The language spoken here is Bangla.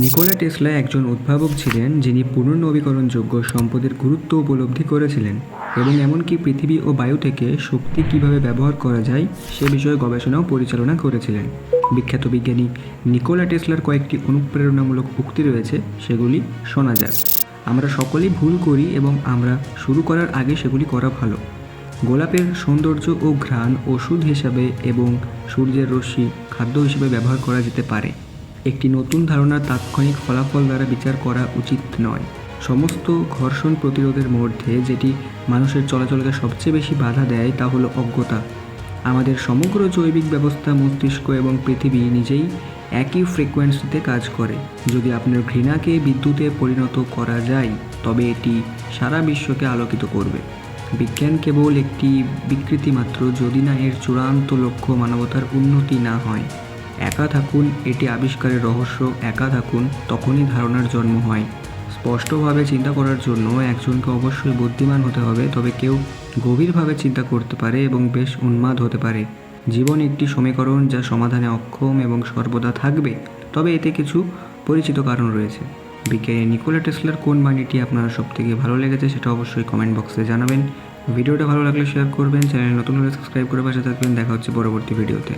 নিকোলা টেসলা একজন উদ্ভাবক ছিলেন যিনি পুনর্নবীকরণযোগ্য সম্পদের গুরুত্ব উপলব্ধি করেছিলেন এবং এমনকি পৃথিবী ও বায়ু থেকে শক্তি কীভাবে ব্যবহার করা যায় সে বিষয়ে গবেষণাও পরিচালনা করেছিলেন। বিখ্যাত বিজ্ঞানী নিকোলা টেসলার কয়েকটি অনুপ্রেরণামূলক উক্তি রয়েছে, সেগুলি শোনা যাক। আমরা সকলেই ভুল করি এবং আমরা শুরু করার আগে সেগুলি করা ভালো। গোলাপের সৌন্দর্য ও ঘ্রাণ ওষুধ হিসাবে এবং সূর্যের রশ্মি খাদ্য হিসেবে ব্যবহার করা যেতে পারে। একটি নতুন ধারণার তাৎক্ষণিক ফলাফল দ্বারা বিচার করা উচিত নয়। সমস্ত ঘর্ষণ প্রতিরোধের মধ্যে যেটি মানুষের চলাচলকে সবচেয়ে বেশি বাধা দেয় তা হলো অজ্ঞতা। আমাদের সমগ্র জৈবিক ব্যবস্থা, মস্তিষ্ক এবং পৃথিবী নিজেই একই ফ্রিকোয়েন্সিতে কাজ করে। যদি আপনার ঘৃণাকে বিদ্যুতে পরিণত করা যায়, তবে এটি সারা বিশ্বকে আলোকিত করবে। বিজ্ঞান কেবল একটি বিকৃতি মাত্র, যদি না এর চূড়ান্ত লক্ষ্য মানবতার উন্নতি না হয়। একা থাকুন, এটি আবিষ্কারের রহস্য, একা থাকুন, তখনই ধারণার জন্ম হয়। স্পষ্টভাবে চিন্তা করার জন্য একজনকে অবশ্যই বুদ্ধিমান হতে হবে, তবে কেউ গভীরভাবে চিন্তা করতে পারে এবং বেশ উন্মাদ হতে পারে। জীবন একটি সমীকরণ যা সমাধানে অক্ষম এবং সর্বদা থাকবে, তবে এতে কিছু পরিচিত কারণ রয়েছে। বিজ্ঞানী নিকোলা টেসলার কোন বাণীটি আপনার সবথেকে ভালো লেগেছে সেটা অবশ্যই কমেন্ট বক্সে জানাবেন। ভিডিওটা ভালো লাগলে শেয়ার করবেন, চ্যানেল নতুন হলে সাবস্ক্রাইব করে পাশে থাকবেন, দেখা হচ্ছে পরবর্তী ভিডিওতে।